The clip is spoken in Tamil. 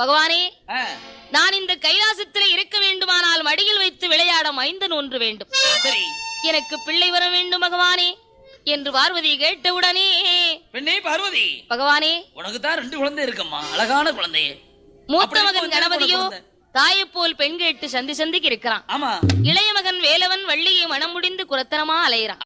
பகவானே நான் இந்த கைலாசத்தில் இருக்க வேண்டுமானால் மடியில் வைத்து விளையாட மைந்தன் ஒன்று வேண்டும். எனக்கு பிள்ளை வர வேண்டும் பகவானே என்று பார்வதி கேட்டவுடனே. பார்வதி. பகவானே. உனக்கு தான் ரெண்டு குழந்தை இருக்கம்மா அழகான குழந்தை மூத்த மகன் கணபதியோ தாயை போல் பெண் கேட்டு சந்தி சந்திக்கு இருக்கிறான் இளைய மகன் வேலவன் வள்ளியை மனம் முடிந்து குரத்தனமா அலையிறான்.